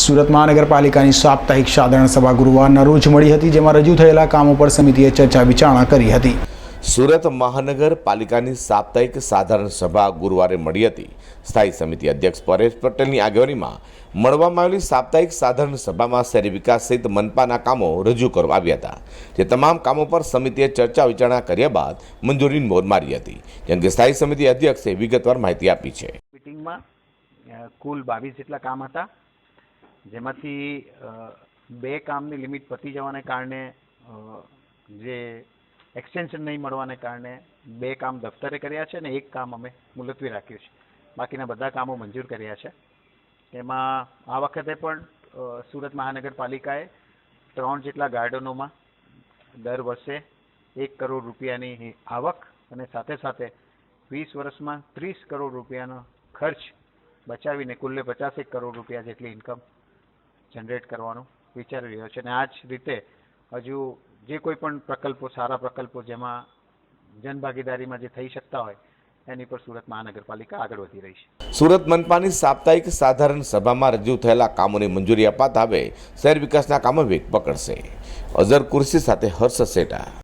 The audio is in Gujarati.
સુરત મહાનગરપાલિકાની સાપ્તાહિક સાધારણ સભા ગુરુવારના રોજ મળી હતી જેમાં રજૂ થયેલા કામો પર સમિતિએ ચર્ચા વિચારણા કરી હતી. સુરત મહાનગરપાલિકાની સાપ્તાહિક સાધારણ સભા ગુરુવારે મળી હતી. સ્થાયી સમિતિ અધ્યક્ષ પરેશ પટેલની આગેવાનીમાં મળવામાં આવેલી સાપ્તાહિક સાધારણ સભામાં શહેરી વિકાસ સહિત મનપાના કામો રજૂ કરવામાં આવ્યા હતા જે તમામ કામો પર સમિતિએ ચર્ચા વિચારણા કર્યા બાદ મંજૂરીની મોર મારી હતી. જેમ કે સ્થાયી સમિતિ અધ્યક્ષે વિગતવાર માહિતી આપી છે. મિટિંગમાં કુલ બાવીસ જેટલા કામ હતા. જેમાંથી બે કામની લિમિટ પતી જવાને કારણે જે એક્સટેન્શન નહીં મળવાને કારણે બે કામ દફતરે કર્યા છે ને એક કામ અમે મુલતવી રાખ્યું છે. બાકીના બધા કામો મંજૂર કર્યા છે. એમાં આ વખતે પણ સુરત મહાનગરપાલિકાએ ત્રણ જેટલા ગાર્ડનોમાં દર વર્ષે એક કરોડ રૂપિયાની આવક અને સાથે સાથે વીસ વર્ષમાં ત્રીસ કરોડ રૂપિયાનો ખર્ચ બચાવીને કુલ્લે પચાસેક કરોડ રૂપિયા જેટલી ઇન્કમ જનરેટ કરવાનું વિચારી રહ્યો છે. અને આ જ રીતે હજુ જે કોઈ પણ પ્રકલ્પો, સારા પ્રકલ્પો જેમાં જનભાગીદારીમાં જે થઈ શકતા હોય, એની પર સુરત મહાનગરપાલિકા આગળ વધી રહી છે. સુરત મનપાની સાપ્તાહિક સાધારણ સભામાં રજૂ થયેલા કામોની મંજૂરી અપાતા હવે શહેર વિકાસના કામો વેગ પકડશે. અઝર કુર્સી સાથે હર્ષ સેટા.